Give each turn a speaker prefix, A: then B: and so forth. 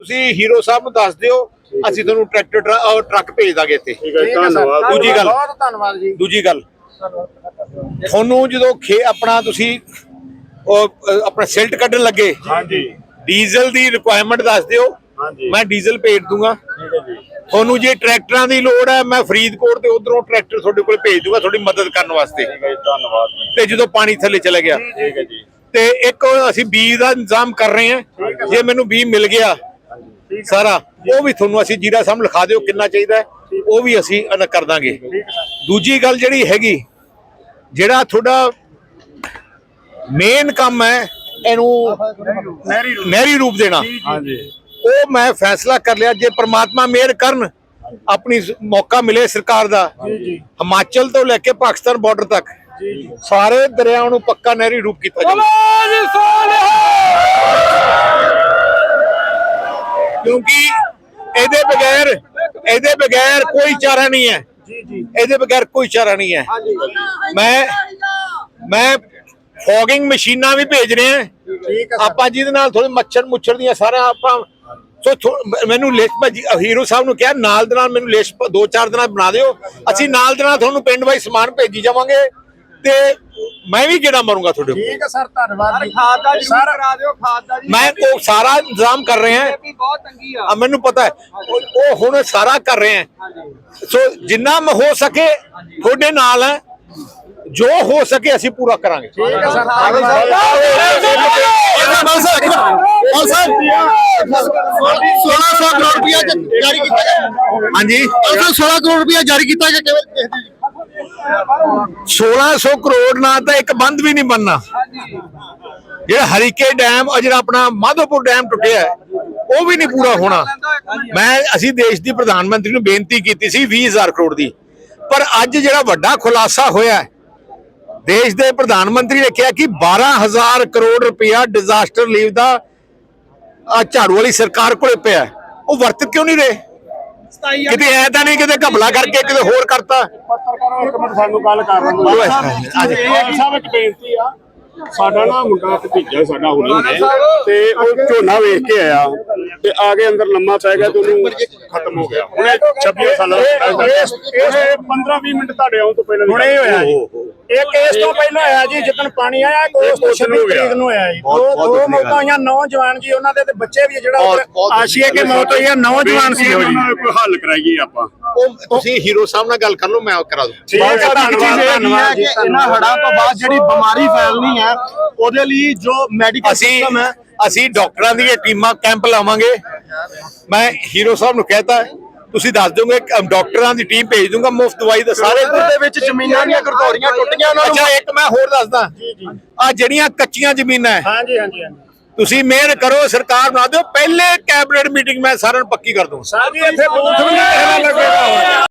A: ਤੁਸੀਂ ਹੀਰੋ ਸਾਹਿਬ ਨੂੰ ਦੱਸ ਦਿਓ ਅਸੀਂ ਤੁਹਾਨੂੰ ਟਰੈਕਟਰ ਟਰ- ਅਹ ਟਰੱਕ ਭੇਜ ਦਾਂਗੇ ਇੱਥੇ।
B: ਠੀਕ ਹੈ ਧੰਨਵਾਦ।
A: ਦੂਜੀ ਗੱਲ।
C: ਬਹੁਤ ਧੰਨਵਾਦ ਜੀ।
A: ਦੂਜੀ ਗੱਲ। ਤੁਹਾਨੂੰ ਜਦੋਂ ਖੇ ਆਪਣਾ ਤੁਸੀਂ ਉਹ ਆਪਣਾ ਸਿਲਟ ਕੱਢਣ ਲੱਗੇ
B: ਹਾਂਜੀ।
A: ਡੀਜ਼ਲ ਦੀ ਰਿਕੁਆਇਰਮੈਂਟ ਦੱਸ ਦਿਓ।
B: ਹਾਂਜੀ।
A: ਮੈਂ ਡੀਜ਼ਲ ਭੇਜ ਦੂੰਗਾ।
B: ਠੀਕ ਹੈ ਜੀ।
A: ਤੁਹਾਨੂੰ ਜੇ ਟਰੈਕਟਰਾਂ ਦੀ ਲੋੜ ਹੈ ਮੈਂ ਫਰੀਦਕੋਟ ਤੇ ਉਧਰੋਂ ਟਰੈਕਟਰ ਤੁਹਾਡੇ ਕੋਲ ਭੇਜ ਦੂੰਗਾ ਤੁਹਾਡੀ ਮਦਦ ਕਰਨ ਵਾਸਤੇ।
B: ਠੀਕ ਹੈ ਜੀ ਧੰਨਵਾਦ
A: ਤੇ ਜਦੋਂ ਪਾਣੀ ਥੱਲੇ ਚਲੇ ਗਿਆ।
B: ਠੀਕ ਹੈ ਜੀ।
A: ਤੇ ਇੱਕ ਅਸੀਂ ਬੀਜ ਦਾ ਇੰਤਜ਼ਾਮ ਕਰ ਰਹੇ ਹਾਂ। ਜੇ ਮੈਨੂੰ ਬੀਜ ਮਿਲ ਗਿਆ ਸਾਰਾ ਉਹ ਵੀ ਤੁਹਾਨੂੰ ਅਸੀਂ ਜੀਰਾ ਸਾਹਮ ਲਿਖਾ ਦਿਓ ਕਿੰਨਾ ਚਾਹੀਦਾ ਉਹ ਵੀ ਅਸੀਂ ਅਨ ਕਰ ਦਾਂਗੇ। ਦੂਜੀ ਗੱਲ ਜਿਹੜੀ ਹੈਗੀ ਜਿਹੜਾ ਤੁਹਾਡਾ ਮੇਨ ਕੰਮ ਹੈ ਇਹਨੂੰ
B: ਨਹਿਰੀ
A: ਰੂਪ। ਦੇਣਾ।
B: ਹਾਂਜੀ।
A: ਉਹ ਮੈਂ ਫੈਸਲਾ ਕਰ ਲਿਆ ਜੇ ਪ੍ਰਮਾਤਮਾ ਮਿਹਰ ਕਰਨ ਆਪਣੀ ਮੌਕਾ ਮਿਲੇ ਸਰਕਾਰ ਦਾ ਹਿਮਾਚਲ ਤੋਂ ਲੈ ਕੇ ਪਾਕਿਸਤਾਨ ਬਾਰਡਰ ਤੱਕ ਸਾਰੇ ਦਰਿਆਵਾਂ ਨੂੰ ਪੱਕਾ ਨਹਿਰੀ ਰੂਪ ਕੀਤਾ ਜਾਵੇ। ਕਿਉਂਕਿ ਇਹਦੇ ਬਗੈਰ ਇਹਦੇ ਬਗੈਰ ਕੋਈ ਚਾਰਾ ਨਹੀਂ ਹੈ।
C: ਜੀ ਜੀ।
A: ਇਹਦੇ ਬਗੈਰ ਕੋਈ ਚਾਰਾ ਨਹੀਂ ਹੈ। ਮੈਂ ਮੈਂ ਫੋਗਿੰਗ ਮਸ਼ੀਨਾਂ ਵੀ ਭੇਜ ਰਹੇ ਹਾਂ।
C: ਠੀਕ ਹੈ
A: ਆਪਾਂ ਜਿਹਦੇ ਨਾਲ ਥੋੜੇ ਮੱਛਰ ਮੁੱਛਰ ਦੀਆਂ ਸਾਰਾ ਆਪਾਂ ਸੋ ਮੈਨੂੰ ਲਿਸਟ ਭਾਜੀ ਹੀਰੋ ਸਾਹਿਬ ਨੂੰ ਕਿਹਾ ਨਾਲ ਦੇ ਨਾਲ ਮੈਨੂੰ ਲਿਸਟ ਦੋ ਚਾਰ ਦਿਨਾਂ ਬਣਾ ਦਿਓ। ਅਸੀਂ ਨਾਲ ਦੇ ਨਾਲ ਤੁਹਾਨੂੰ ਪਿੰਡ ਵਾਈ ਸਮਾਨ ਭੇਜੀ ਜਾਵਾਂਗੇ। ਤੇ ਮੈਂ ਵੀ ਕਿਹੜਾ ਮਰੂੰਗਾ ਤੁਹਾਡੇ ਕੋਲ।
C: ਠੀਕ ਹੈ ਸਰ ਧੰਨਵਾਦ ਜੀ।
D: ਖਾਦ ਦਾ ਜ਼ਰੂਰ ਕਰਾ ਦਿਓ ਖਾਦ ਦਾ ਜੀ
A: ਮੈਂ ਉਹ ਸਾਰਾ ਇੰਤਜ਼ਾਮ ਕਰ ਰਹੇ ਹਾਂ।
D: ਇਹ ਵੀ ਬਹੁਤ ਤੰਗੀ ਆ।
A: ਆ ਮੈਨੂੰ ਪਤਾ ਹੈ। ਉਹ ਹੁਣ ਸਾਰਾ ਕਰ ਰਹੇ ਹਾਂ। ਸੋ ਜਿੰਨਾ ਮ ਹੋ ਸਕੇ ਤੁਹਾਡੇ ਨਾਲ ਹੈ। ਜੋ ਹੋ ਸਕੇ ਅਸੀਂ ਪੂਰਾ ਕਰਾਂਗੇ।
C: ਠੀਕ ਹੈ ਸਰ
E: ਬਸ ਬਸ 1600 ਕਰੋੜ ਰੁਪਇਆ ਜਾਰੀ ਕੀਤਾ ਗਿਆ।
A: ਹਾਂਜੀ।
E: ਅਸਾਂ 16 ਕਰੋੜ ਰੁਪਇਆ ਜਾਰੀ ਕੀਤਾ ਗਿਆ ਕਿਵੇਂ ਕਿਸੇ ਦੀ
A: 1600 ਕਰੋੜ ਨਾਲ ਤਾਂ ਇੱਕ ਬੰਦ ਵੀ ਨਹੀਂ ਬਣਨਾ। ਜਿਹੜਾ ਹਰੀਕੇ ਡੈਮ ਅਜਰ ਆਪਣਾ ਮਾਧੋਪੁਰ ਡੈਮ ਟੁੱਟਿਆ ਉਹ ਵੀ ਨਹੀਂ ਪੂਰਾ ਹੋਣਾ। ਮੈਂ, ਅਸੀਂ ਦੇਸ਼ ਦੀ ਪ੍ਰਧਾਨ ਮੰਤਰੀ ਨੂੰ ਬੇਨਤੀ ਕੀਤੀ ਸੀ 20000 ਕਰੋੜ ਦੀ। ਪਰ ਅੱਜ ਜਿਹੜਾ ਵੱਡਾ ਖੁਲਾਸਾ ਹੋਇਆ ਦੇਸ਼ ਦੇ ਪ੍ਰਧਾਨ ਮੰਤਰੀ ਨੇ ਕਿਹਾ ਕਿ 12000 ਕਰੋੜ ਰੁਪਇਆ ਡਿਜ਼ਾਸਟਰ ਲੀਵ ਦਾ ਝਾੜੂ ਵਾਲੀ ਸਰਕਾਰ ਕੋਲੇ ਪਿਆ ਉਹ ਵਰਤ ਕਿਉਂ ਨਹੀਂ ਰਹੇ? ਕਿਤੇ ਐ ਤਾਂ ਨਹੀਂ ਕਿਤੇ ਘਪਲਾ ਕਰਕੇ ਕਿਤੇ ਹੋਰ ਕਰਤਾ।
B: ਪੱਤਰਕਾਰੋ ਇੱਕ ਮਿੰਟ ਸਾਨੂੰ ਗੱਲ ਕਰ ਲੈਣ ਦਿਓ।
A: ਹੈ- ਅੱਜ।
B: ਇਹ ਸਾਹਿਬ ਇੱਕ ਬੇਨਤੀ ਆ। ਸਾਡਾ ਨਾ ਮੁੰਡਾ ਭਤੀਜਾ ਸਾਡਾ ਹੁਣੇ ਨੇ ਤੇ ਉਹ ਝੋਨਾ ਵੇਖ ਕੇ ਆਇਆ ਤੇ ਆ ਕੇ ਅੰਦਰ ਲੰਮਾ ਪੈ ਗਿਆ ਤੇ ਉਹਨੂੰ ਖਤਮ ਹੋ ਗਿਆ। ਹੁਣੇ 26 ਸਾਲਾਂ ਦਾ ਇਹ 15 20 ਮਿੰਟ ਤੁਹਾਡੇ ਆਉਣ ਤੋਂ ਪਹਿਲਾਂ
C: ਹੁਣੇ ਹੀ ਹੋਇਆ ਜੀ। ਇਹ ਕੇਸ ਤੋਂ ਪਹਿਲਾਂ ਹੋਇਆ ਜੀ ਜਿੱਦਣ ਪਾਣੀ ਆਇਆ ਉਸ ਤੋਂ 26 ਤਰੀਕ ਨੂੰ ਹੋਇਆ ਜੀ। ਦੋ ਦੋ ਮੌਤਾਂ ਹੋਈਆਂ ਨੌਜਵਾਨ ਜੀ ਉਹਨਾਂ ਦੇ ਤੇ ਬੱਚੇ ਵੀ ਜਿਹੜਾ ਆਸ਼ੀਏ ਕੇ ਮੌਤ ਹੋਈ ਆ ਨੌਜਵਾਨ ਸੀ ਉਹ ਜੀ।
B: ਕੋਈ ਹੱਲ ਕਰਾਈਏ ਆਪਾਂ।
A: ਉਹ ਤੁਸੀਂ ਹੀਰੋ ਸਾਹਿਬ ਨਾਲ ਗੱਲ ਕਰ ਲਓ ਮੈਂ ਉਹ ਕਰਾ ਦੂੰ।
B: ਠੀਕ ਹੈ
C: ਧੰਨਵਾਦ,
B: ਧੰਨਵਾਦ
E: ਇਹਨਾਂ ਹੜਾਂ ਤੋਂ ਬਾਅਦ ਜਿਹੜੀ ਬਿਮਾਰੀ ਫੈਲਣੀ ਹੈ ਉਹਦੇ ਲਈ ਜੋ ਮੈਡੀਕਲ ਸਿਸਟਮ ਹੈ
A: ਅਸੀਂ ਡਾਕਟਰਾਂ ਦੀਆਂ ਟੀਮਾਂ ਕੈਂਪ ਲਾਵਾਂਗੇ। ਮੈਂ ਹੀਰੋ ਸਾਹਿਬ ਨੂੰ ਕਹਿਤਾ ਤੁਸੀਂ ਦੱਸ ਦੋਗੇ ਡਾਕਟਰਾਂ ਦੀ ਟੀਮ ਭੇਜ ਦੂੰਗਾ ਮੁਫਤ ਦਵਾਈ ਦਾ ਸਾਰੇ
E: ਦੇ ਵਿੱਚ ਜ਼ਮੀਨਾਂ ਦੀਆਂ ਗਰਦੌਰੀਆਂ ਟੁੱਟੀਆਂ ਉਹਨਾਂ ਨੂੰ।
A: ਅੱਛਾ ਇੱਕ ਮੈਂ ਹੋਰ ਦੱਸਦਾ। ਆ ਜਿਹੜੀਆਂ ਕੱਚੀਆਂ ਜ਼ਮੀਨਾਂ ਹੈ,
C: ਹਾਂਜੀ ਹਾਂਜੀ ਹਾਂਜੀ।
A: ਤੁਸੀਂ ਮਿਹਰ ਕਰੋ ਸਰਕਾਰ ਬਣਾ ਦਿਓ। ਪਹਿਲੇ ਕੈਬਨਿਟ ਮੀਟਿੰਗ ਮੈਂ ਸਾਰਿਆਂ ਨੂੰ ਪੱਕੀ ਕਰ ਦੂੰ
C: ਸਾਹਿਬ ਜੀ ਇੱਥੇ ਬੂਥ ਵੀ ਨਹੀਂ ਲੱਗੇਗਾ